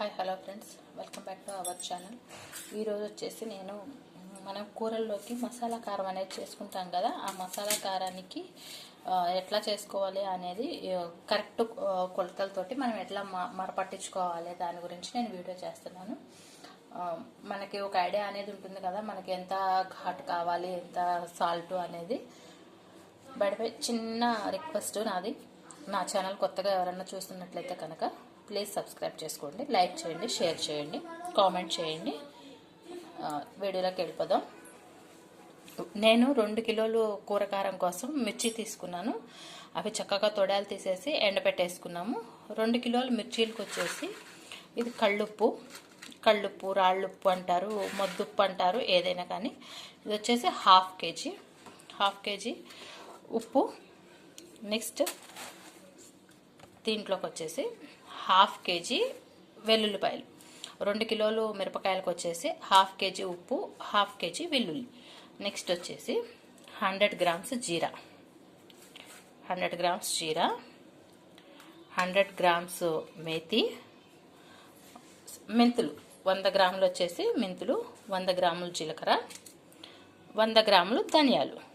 Hi hello friends welcome back to our channel ఈరోజు వచ్చేసి నేను మనం కూరల్లోకి మసాలా కారం అనేది చేసుకుంటాం కదా ఆ మసాలా కారానికి ఎట్లా చేసుకోవాలి అనేది కరెక్ట్ కొలతలతోటి మనం ఎట్లా మ- మరపట్టించుకోవాలి దాని గురించి నేను వీడియో చేస్తున్నాను. మనకి ఒక ఐడియా అనేది ఉంటుంది కదా మనకి ఎంత ఘాట్ కావాలి ఎంత సాల్ట్ అనేది. బయటపై చిన్న రిక్వెస్ట్ నాది. నా ఛానల్ కొత్తగా ఎవరైనా చూస్తున్నట్లయితే కనుక ప్లీజ్ సబ్స్క్రైబ్ చేసుకోండి లైక్ చేయండి షేర్ చేయండి కామెంట్ చేయండి. వీడియోలోకి వెళ్ళిపోదాం. నేను రెండు కిలోలు కూరకారం కోసం మిర్చి తీసుకున్నాను. అవి చక్కగా తొడాలు తీసేసి ఎండబెట్టేసుకున్నాము రెండు కిలోలు మిర్చీలకు వచ్చేసి ఇది కళ్ళుప్పు కళ్ళుప్పు రాళ్ళుప్పు అంటారు మొద్దుప్పు అంటారు ఏదైనా కానీ. ఇది వచ్చేసి హాఫ్ కేజీ హాఫ్ కేజీ ఉప్పు. నెక్స్ట్ దీంట్లోకి వచ్చేసి హాఫ్ కేజీ వెల్లుల్లిపాయలు. రెండు కిలోలు మిరపకాయలకు వచ్చేసి హాఫ్ కేజీ ఉప్పు హాఫ్ కేజీ వెల్లుల్లి. నెక్స్ట్ వచ్చేసి హండ్రెడ్ గ్రామ్స్ జీరా. హండ్రెడ్ గ్రామ్స్ జీరా హండ్రెడ్ గ్రామ్స్ మేతి మెంతులు. వంద గ్రాములు వచ్చేసి మెంతులు వంద గ్రాములు జీలకర్ర వంద గ్రాములు ధనియాలు.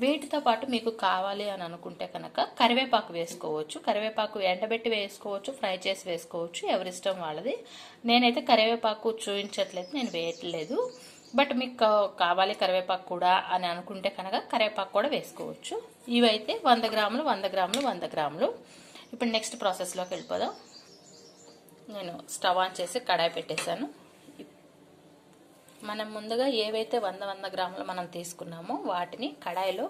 వీటితో పాటు మీకు కావాలి అని అనుకుంటే కనుక కరివేపాకు వేసుకోవచ్చు. కరివేపాకు ఎండబెట్టి వేసుకోవచ్చు ఫ్రై చేసి వేసుకోవచ్చు. ఎవరిష్టం వాళ్ళది. నేనైతే కరివేపాకు చూపించట్లేదు నేను వేయట్లేదు. బట్ మీకు కావాలి కరివేపాకు కూడా అని అనుకుంటే కనుక కరివేపాకు కూడా వేసుకోవచ్చు. ఇవైతే వంద గ్రాములు వంద గ్రాములు వంద గ్రాములు. ఇప్పుడు నెక్స్ట్ ప్రాసెస్లోకి వెళ్ళిపోదాం. నేను స్టవ్ ఆన్ చేసి కడాయి పెట్టేశాను. మనం ముందుగా ఏవైతే వంద వంద గ్రాములు మనం తీసుకున్నామో వాటిని కడాయిలో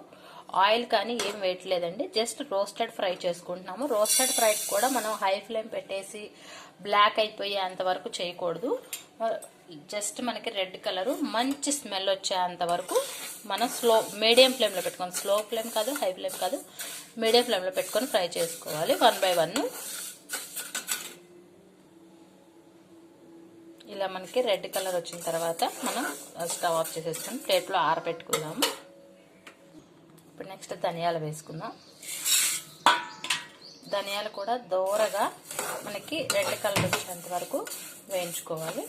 ఆయిల్ కానీ ఏం వేయట్లేదండి. జస్ట్ రోస్టెడ్ ఫ్రై చేసుకుంటున్నాము. రోస్టెడ్ ఫ్రై కూడా మనం హై ఫ్లేమ్ పెట్టేసి బ్లాక్ అయిపోయేంత వరకు చేయకూడదు. జస్ట్ మనకి రెడ్ కలర్ మంచి స్మెల్ వచ్చేంత వరకు మనం స్లో మీడియం ఫ్లేమ్లో పెట్టుకొని స్లో ఫ్లేమ్ కాదు హై ఫ్లేమ్ కాదు మీడియం ఫ్లేమ్లో పెట్టుకొని ఫ్రై చేసుకోవాలి. వన్ బై వన్ ఇలా మనకి రెడ్ కలర్ వచ్చిన తర్వాత మనం స్టవ్ ఆఫ్ చేసేసుకుని ప్లేట్లో ఆరబెట్టుకుందాము ఇప్పుడు నెక్స్ట్ ధనియాలు వేసుకుందాం. ధనియాలు కూడా దోరగా మనకి రెడ్ కలర్ వచ్చేంత వరకు వేయించుకోవాలి.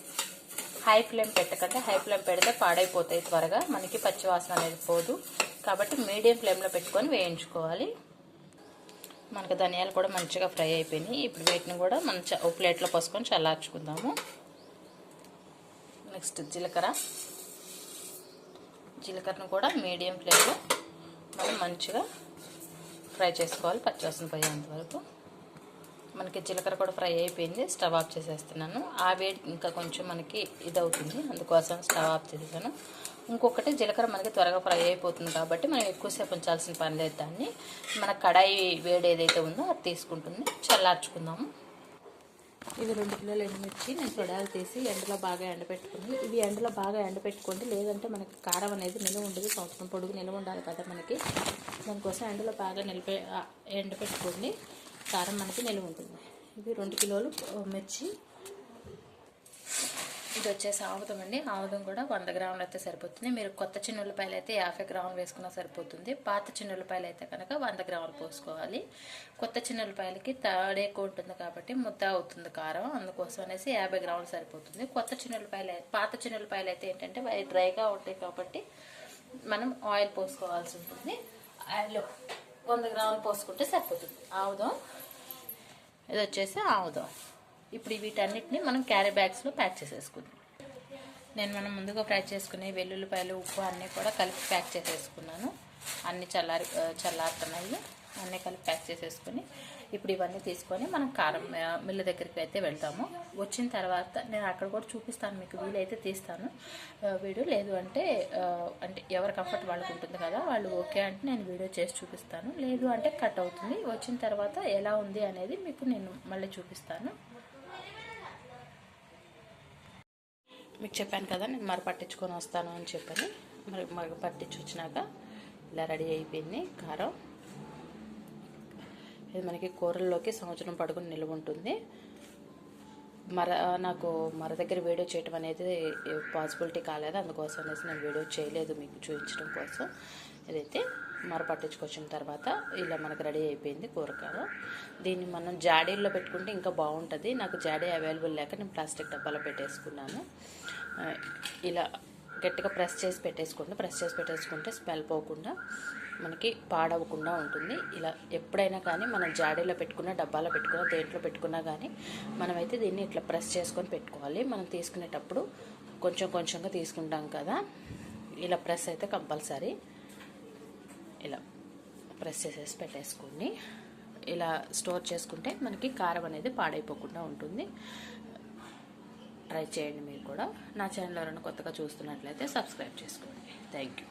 హై ఫ్లేమ్ పెట్టకండి. హై ఫ్లేమ్ పెడితే పాడైపోతాయి త్వరగా. మనకి పచ్చివాసన అనేది పోదు. కాబట్టి మీడియం ఫ్లేమ్లో పెట్టుకొని వేయించుకోవాలి. మనకు ధనియాలు కూడా మంచిగా ఫ్రై అయిపోయినాయి. ఇప్పుడు వీటిని కూడా మనం చ- ఓ ప్లేట్లో పోసుకొని చల్లార్చుకుందాము. నెక్స్ట్ జీలకర్ర. జీలకర్రను కూడా మీడియం ఫ్లేమ్లో మనం మంచిగా ఫ్రై చేసుకోవాలి పచ్చివాసన పోయేంత వరకు. మనకి జీలకర్ర కూడా ఫ్రై అయిపోయింది స్టవ్ ఆఫ్ చేసేస్తున్నాను. ఆ వేడి ఇంకా కొంచెం మనకి ఇది అవుతుంది అందుకోసం స్టవ్ ఆఫ్ చేసేసాను. ఇంకొకటి జీలకర్ర మనకి త్వరగా ఫ్రై అయిపోతుంది కాబట్టి మనం ఎక్కువసేపు ఉంచాల్సిన పని లేదు దాన్ని. మన కడాయి వేడి ఏదైతే ఉందో అది తీసుకుంటుంది చల్లార్చుకుందాము. ఇది రెండు కిలోలు ఎండుమిర్చి నేను తొడాలు తీసి ఎండలో బాగా ఎండబెట్టుకుని ఇవి ఎండలో బాగా ఎండబెట్టుకోండి. లేదంటే మనకి కారం అనేది నిలువ ఉండదు సంవత్సరం పొడుగు నిలువ ఉండాలి కదా మనకి. దానికోసం ఎండలో బాగా నిలిపే ఆ, ఎండబెట్టుకోండి. కారం మనకి నిలువ ఉంటుంది. ఇది రెండు కిలోలు మిర్చి ఇది వచ్చేసి ఆముదం అండి. ఆముదం కూడా వంద గ్రాములు అయితే సరిపోతుంది. మీరు కొత్త చిన్నులపాయలు అయితే యాభై గ్రాములు వేసుకున్నా సరిపోతుంది. పాత చిన్నులపాయలు అయితే కనుక వంద గ్రాములు పోసుకోవాలి. కొత్త చిన్నులపాయలకి తాడు ఎక్కువ ఉంటుంది కాబట్టి ముద్ద అవుతుంది కారం. అందుకోసం అనేసి యాభై గ్రాములు సరిపోతుంది. కొత్త చిన్నులపాయలు పాత చిన్నులపాయలు అయితే ఏంటంటే అవి డ్రైగా ఉంటాయి కాబట్టి మనం ఆయిల్ పోసుకోవాల్సి ఉంటుంది. ఆయిల్ వంద గ్రాములు పోసుకుంటే సరిపోతుంది. ఆముదం. ఇది వచ్చేసి ఆముదం. ఇప్పుడు వీటన్నిటిని మనం క్యారీ బ్యాగ్స్లో ప్యాక్ చేసేసుకుందాం. నేను మనం ముందుగా ఫ్రై చేసుకునే వెల్లుల్లిపాయలు ఉప్పు అన్నీ కూడా కలిపి ప్యాక్ చేసేసుకున్నాను. అన్నీ చల్లారి చల్లారుతున్నాయి. అన్నీ కలిపి ప్యాక్ చేసేసుకుని ఇప్పుడు ఇవన్నీ తీసుకొని మనం కారం మిల్లు దగ్గరికి అయితే వెళ్తాము. వచ్చిన తర్వాత నేను అక్కడ కూడా చూపిస్తాను మీకు వీలైతే తీస్తాను. వీడియో లేదు అంటే అంటే ఎవరి కంఫర్ట్ వాళ్ళకి ఉంటుంది కదా వాళ్ళు ఓకే అంటే నేను వీడియో చేసి చూపిస్తాను. లేదు అంటే కట్ అవుతుంది. వచ్చిన తర్వాత ఎలా ఉంది అనేది మీకు నేను మళ్ళీ చూపిస్తాను. మీకు చెప్పాను కదా నేను మరి పట్టించుకొని వస్తాను అని చెప్పని మరి మరి పట్టించి వచ్చినాక ఇలా రెడీ అయిపోయింది కారం. ఇది మనకి కూరల్లోకి సంవత్సరం పడుకుని నిల్వ ఉంటుంది. మర నాకు మర దగ్గర వీడియో చేయటం అనేది పాసిబిలిటీ కాలేదు. అందుకోసం అనేసి నేను వీడియో చేయలేదు మీకు చూపించడం కోసం. ఇదైతే మర పట్టించుకొచ్చిన తర్వాత ఇలా మనకు రెడీ అయిపోయింది కూరకార దీన్ని మనం జాడీల్లో పెట్టుకుంటే ఇంకా బాగుంటుంది. నాకు జాడీ అవైలబుల్ లేక నేను ప్లాస్టిక్ డబ్బాలో పెట్టేసుకున్నాను. ఇలా గట్టిగా ప్రెస్ చేసి పెట్టేసుకుంటే ప్రెస్ చేసి పెట్టేసుకుంటే స్మెల్ పోకుండా మనకి పాడవకుండా ఉంటుంది. ఇలా ఎప్పుడైనా కానీ మనం జాడీలో పెట్టుకున్న డబ్బాలో పెట్టుకున్న దేంట్లో పెట్టుకున్నా కానీ మనమైతే దీన్ని ఇట్లా ప్రెస్ చేసుకొని పెట్టుకోవాలి. మనం తీసుకునేటప్పుడు కొంచెం కొంచెంగా తీసుకుంటాం కదా. ఇలా ప్రెస్ అయితే కంపల్సరీ. ఇలా ప్రెస్ చేసేసి పెట్టేసుకోండి ఇలా స్టోర్ చేసుకుంటే మనకి కారం అనేది పాడైపోకుండా ఉంటుంది. ట్రై చేయండి మీరు కూడా. నా ఛానల్ ఎవరైనా కొత్తగా చూస్తున్నట్లయితే సబ్స్క్రైబ్ చేసుకోండి. Thank you